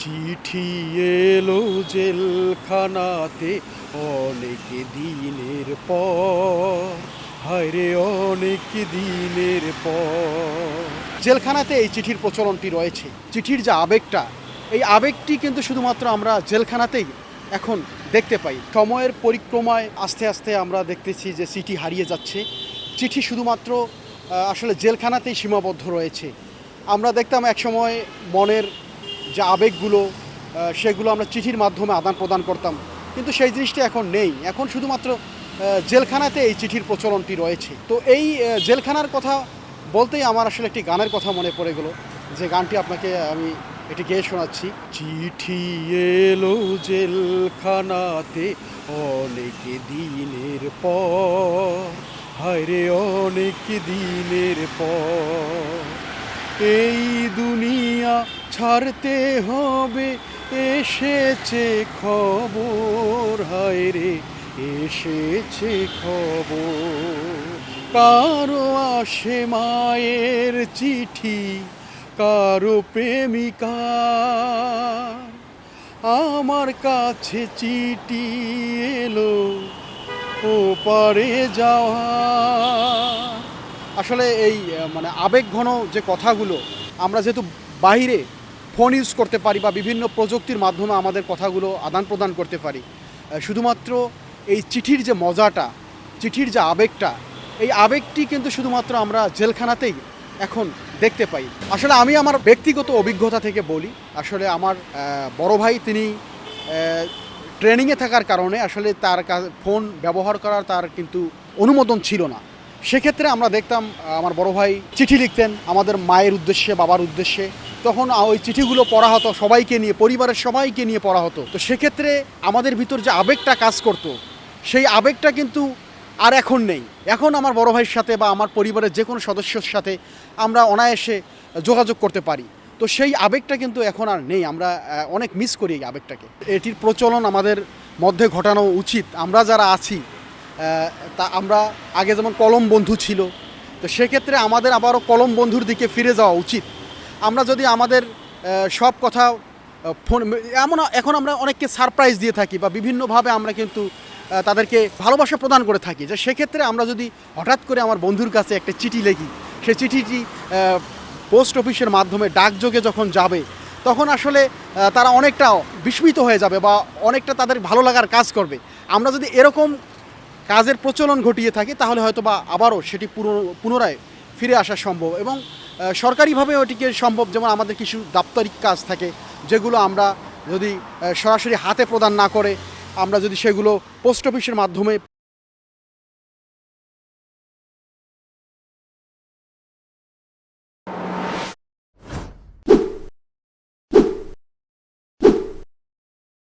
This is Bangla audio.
চিঠি এলো জেলখানাতে অনেক দিনের পর। হায়রে, অনেক দিনের পর। জেলখানাতে এই চিঠির প্রচলনটি রয়েছে। চিঠির যে আবেগটা, এই আবেগটি কিন্তু শুধুমাত্র আমরা জেলখানাতেই এখন দেখতে পাই। সময়ের পরিক্রমায় আস্তে আস্তে আমরা দেখতেছি যে চিঠি হারিয়ে যাচ্ছে। চিঠি শুধুমাত্র আসলে জেলখানাতেই সীমাবদ্ধ রয়েছে। আমরা দেখতাম একসময় মনের যে আবেগগুলো সেগুলো আমরা চিঠির মাধ্যমে আদান প্রদান করতাম। কিন্তু সেই জিনিসটা এখন নেই। এখন শুধুমাত্র জেলখানাতে এই চিঠির প্রচলনটি রয়েছে। তো এই জেলখানার কথা বলতেই আমার আসলে একটি গানের কথা মনে পড়ে গেল। যে গানটি আপনাকে আমি এটি গেয়ে শোনাচ্ছি। চিঠি এলো জেলখানাতে অনেক দিনের পর। হায়রে অনেক দিনের পর। এই দুনিয়া ছাড়তে হবে, এসেছে খবর, হায় রে, এসেছে খবর। কারও আসে মায়ের চিঠি, কারও প্রেমিকা। আমার কাছে চিঠি এলো, ও পারে যাওয়া। আসলে এই মানে আবেগ ঘন যে কথাগুলো, আমরা যেহেতু বাইরে ফোন ইউজ করতে পারি বা বিভিন্ন প্রযুক্তির মাধ্যমে আমাদের কথাগুলো আদান প্রদান করতে পারি। শুধুমাত্র এই চিঠির যে মজাটা, চিঠির যে আবেগটা, এই আবেগটি কিন্তু শুধুমাত্র আমরা জেলখানাতেই এখন দেখতে পাই। আসলে আমি আমার ব্যক্তিগত অভিজ্ঞতা থেকে বলি, আসলে আমার বড় ভাই তিনি ট্রেনিংয়ে থাকার কারণে আসলে তার ফোন ব্যবহার করার তার কিন্তু অনুমোদন ছিল না। সেক্ষেত্রে আমরা দেখতাম আমার বড় ভাই চিঠি লিখতেন আমাদের মায়ের উদ্দেশ্যে, বাবার উদ্দেশ্যে। তখন ওই চিঠিগুলো পড়া হতো, সবাইকে নিয়ে, পরিবারের সবাইকে নিয়ে পড়া হতো। তো সেক্ষেত্রে আমাদের ভিতর যে আবেগটা কাজ করত, সেই আবেগটা কিন্তু আর এখন নেই। এখন আমার বড় ভাইয়ের সাথে বা আমার পরিবারের যে কোনো সদস্যর সাথে আমরা অনায়াসে যোগাযোগ করতে পারি। তো সেই আবেগটা কিন্তু এখন আর নেই। আমরা অনেক মিস করি এই আবেগটাকে। এটির প্রচলন আমাদের মধ্যে ঘটানো উচিত। আমরা যারা আছি তা আমরা আগে যেমন কলম বন্ধু ছিল, তো সেক্ষেত্রে আমাদের আবারও কলম বন্ধুর দিকে ফিরে যাওয়া উচিত। আমরা যদি আমাদের সব কথা ফোন, এমন এখন আমরা অনেককে সারপ্রাইজ দিয়ে থাকি বা বিভিন্নভাবে আমরা কিন্তু তাদেরকে ভালোবাসা প্রদান করে থাকি। যে সেক্ষেত্রে আমরা যদি হঠাৎ করে আমার বন্ধুর কাছে একটা চিঠি লিখি সেই চিঠিটি পোস্ট অফিসের মাধ্যমে ডাকযোগে যখন যাবে, তখন আসলে তারা অনেকটা বিস্মিত হয়ে যাবে বা অনেকটা তাদের ভালো লাগার কাজ করবে। আমরা যদি এরকম কাজের প্রচলন ঘটিয়ে থাকে, তাহলে হয়তো বা আবারও সেটি পুনরায় ফিরে আসা সম্ভব। এবং সরকারিভাবে ওটিকে সম্ভব, যেমন আমাদের কিছু দাপ্তরিক কাজ থাকে, যেগুলো আমরা যদি সরাসরি হাতে প্রদান না করে, আমরা যদি সেগুলো পোস্ট অফিসের মাধ্যমে